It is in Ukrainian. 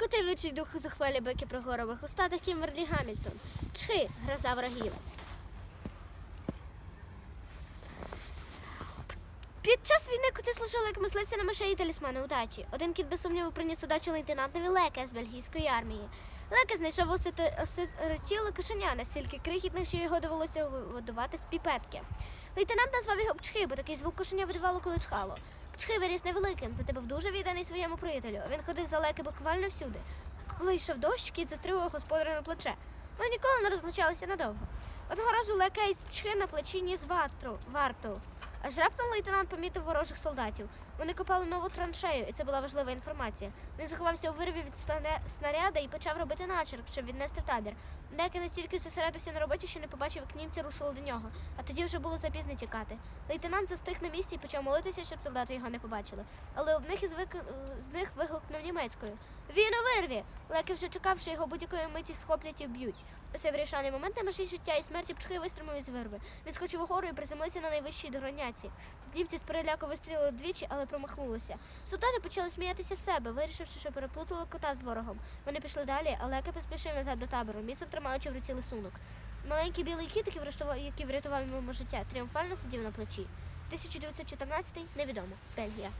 Котивичий дух захвалі бики прогорових устатих Кімберлі Гамільтон. Чхи, гроза ворогів. Під час війни коти служили як мисливці на мишей і талісмани удачі. Один кіт без сумніву приніс удачу лейтенантові Леке з бельгійської армії. Леке знайшов осиротіле кошеня, настільки крихітне, що його довелося годувати з піпетки. Лейтенант назвав його Пчхи, бо такий звук кошеня видавало, коли чхало. Пчхи виріс невеликим, зате був дуже відданий своєму приятелю. Він ходив за леки буквально всюди. Коли йшов дощ, кіт застрибував господаря на плече. Вони ніколи не розлучалися надовго. Одного разу лека із пчхи на плечі ніс варту. Аж раптом лейтенант помітив ворожих солдатів. Вони копали нову траншею, і це була важлива інформація. Він заховався у вирві від снаряда і почав робити начерк, щоб віднести в табір. Деякі настільки зосередився на роботі, що не побачив, як німці рушили до нього, а тоді вже було запізно тікати. Лейтенант застиг на місці і почав молитися, щоб солдати його не побачили. Але одних із вик... з них вигукнув німецькою. Він у вирві! Леки вже чекав, що його будь-якої миті схоплять і вб'ють. У цей вирішальний момент на межі життя і смерті пчхи вистрімив із вирви. Він скочив угору і приземлився на найвищій дограняці. Німці з переляку вистрілили двічі, але промахнулися. Солдати почали сміятися з себе, вирішивши, що переплутали кота з ворогом. Вони пішли далі, а Леки поспішив назад до табору, міцно тримаючи в руці лисунок. Маленький білий кіт, який врятував йому життя, тріумфально сидів на плечі. 1914 невідомо. Бельгія.